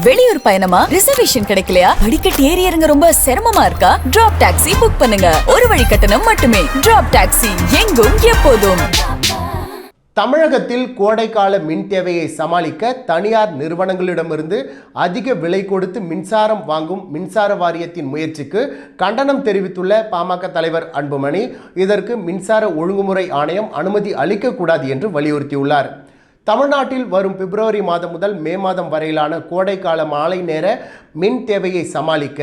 வெளியூர் பயணமா? ரிசர்வேஷன் கிடைக்கலையா? படிக்கட் ஏறி இறங்க ரொம்ப சிரமமா இருக்கா? டிராப் டாக்ஸி புக் பண்ணுங்க. ஒரு வழி கட்டணம் மட்டுமே. டிராப் டாக்ஸி எங்கும் எப்போதும். தமிழகத்தில் கோடைக்கால மின் தேவையை சமாளிக்க தனியார் நிறுவனங்களிடமிருந்து அதிக விலை கொடுத்து மின்சாரம் வாங்கும் மின்சார வாரியத்தின் முயற்சிக்கு கண்டனம் தெரிவித்துள்ள பாமக தலைவர் அன்புமணி இதற்கு மின்சார ஒழுங்குமுறை ஆணையம் அனுமதி அளிக்கக்கூடாது என்று வலியுறுத்தியுள்ளார். தமிழ்நாட்டில் வரும் பிப்ரவரி மாதம் முதல் மே மாதம் வரையிலான கோடைக்கால மாலை நேர மின் தேவையை சமாளிக்க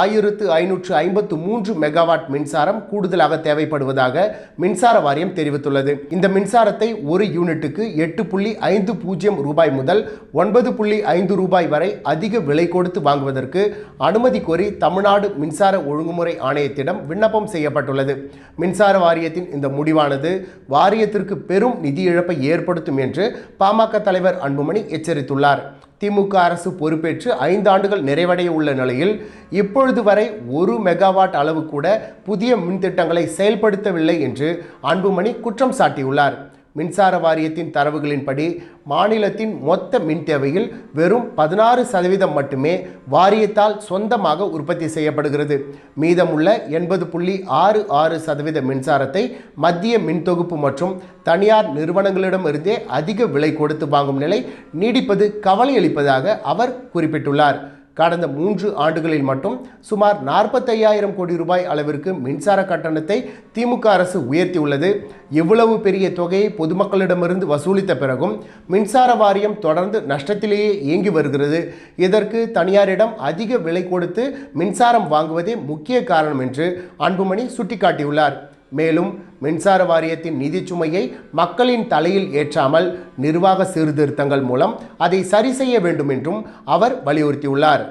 ஆயிரத்து ஐநூற்று ஐம்பத்து மூன்று மெகாவாட் மின்சாரம் கூடுதலாக தேவைப்படுவதாக மின்சார வாரியம் தெரிவித்துள்ளது. இந்த மின்சாரத்தை ஒரு யூனிட்டுக்கு எட்டு புள்ளி ஐந்து பூஜ்ஜியம் ரூபாய் முதல் ஒன்பது புள்ளி ஐந்து ரூபாய் வரை அதிக விலை கொடுத்து வாங்குவதற்கு அனுமதி கோரி தமிழ்நாடு மின்சார ஒழுங்குமுறை ஆணையத்திடம் விண்ணப்பம் செய்யப்பட்டுள்ளது. மின்சார வாரியத்தின் இந்த முடிவானது வாரியத்திற்கு பெரும் நிதி இழப்பை ஏற்படுத்தும் என்று பாமக தலைவர் அன்புமணி எச்சரித்துள்ளார். திமுக அரசு பொறுப்பேற்று ஐந்து ஆண்டுகள் நிறைவடைய உள்ள நிலையில் இப்பொழுது வரை ஒரு மெகாவாட் அளவு கூட புதிய மின் திட்டங்களை செயல்படுத்தவில்லை என்று அன்புமணி குற்றம் சாட்டியுள்ளார். மின்சார வாரியத்தின் தரவுகளின்படி மாநிலத்தின் மொத்த மின் தேவையில் வெறும் பதினாறு சதவீதம் மட்டுமே வாரியத்தால் சொந்தமாக உற்பத்தி செய்யப்படுகிறது. மீதமுள்ள எண்பது புள்ளி ஆறு ஆறு சதவீத மின்சாரத்தை மத்திய மின் தொகுப்பு மற்றும் தனியார் நிறுவனங்களிடமிருந்தே அதிக விலை கொடுத்து வாங்கும் நிலை நீடிப்பது கவலையளிப்பதாக அவர் குறிப்பிட்டுள்ளார். கடந்த மூன்று ஆண்டுகளில் மட்டும் சுமார் நாற்பத்தையாயிரம் கோடி ரூபாய் அளவிற்கு மின்சார கட்டணத்தை திமுக அரசு உயர்த்தியுள்ளது. இவ்வளவு பெரிய தொகையை பொதுமக்களிடமிருந்து வசூலித்த பிறகும் மின்சார வாரியம் தொடர்ந்து நஷ்டத்திலேயே இயங்கி வருகிறது. இதற்கு தனியாரிடம் அதிக விலை கொடுத்து மின்சாரம் வாங்குவதே முக்கிய காரணம் என்று அன்புமணி சுட்டிக்காட்டியுள்ளார். மேலும் மின்சார வாரியத்தின் நிதி சுமையை மக்களின் தலையில் ஏற்றாமல் நிர்வாக சீர்திருத்தங்கள் மூலம் அதை சரி செய்ய வேண்டும் என்றும் அவர் வலியுறுத்தியுள்ளார்.